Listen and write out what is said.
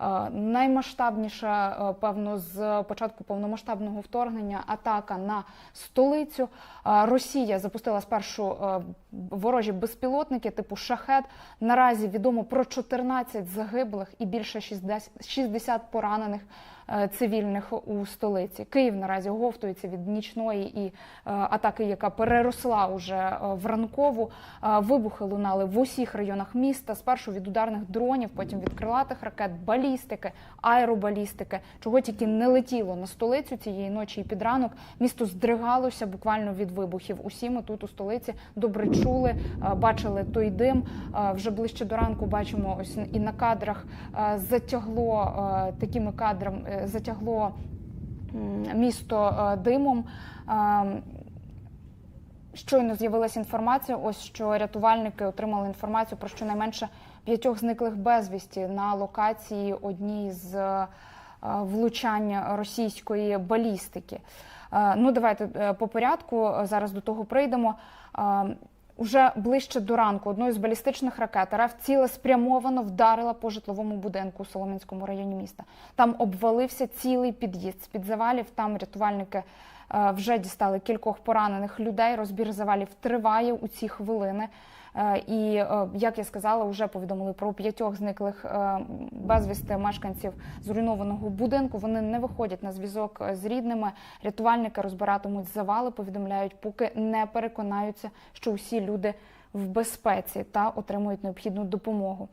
Е, Наймасштабніша, е, певно, з початку повномасштабного вторгнення атака на столицю. Е, Росія запустила спершу ворожі безпілотники типу шахет. Наразі відомо про 14 загиблих і більше 60 60 поранених цивільних у столиці. Київ наразі оговтується від нічної і атаки, яка переросла уже в ранкову. Вибухи лунали в усіх районах міста. Спершу від ударних дронів, потім від крилатих ракет, балістики, аеробалістики. Чого тільки не летіло на столицю цієї ночі і під ранок. Місто здригалося буквально від вибухів. Усі ми тут у столиці добре чули, е, бачили той дим. Е, Вже ближче до ранку бачимо ось і на кадрах е, затягло такими кадрами, затягло місто димом. Щойно з'явилася інформація, ось що рятувальники отримали інформацію про щонайменше п'ятьох зниклих безвісті на локації одній з е, влучань російської балістики. Е, Ну, давайте е, по порядку зараз до того прийдемо. Уже ближче до ранку одною з балістичних ракет РФ цілеспрямовано вдарила по житловому будинку у Солом'янському районі міста. Там обвалився цілий під'їзд. З під завалів там рятувальники вже дістали кількох поранених людей. Розбір завалів триває у ці хвилини. Е, І е, як я сказала, вже повідомили про п'ятьох зниклих е, безвісти мешканців зруйнованого будинку. Вони не виходять на зв'язок з рідними. Рятувальники розбиратимуть завали. Повідомляють, поки не переконаються, що усі люди в безпеці та отримують необхідну допомогу.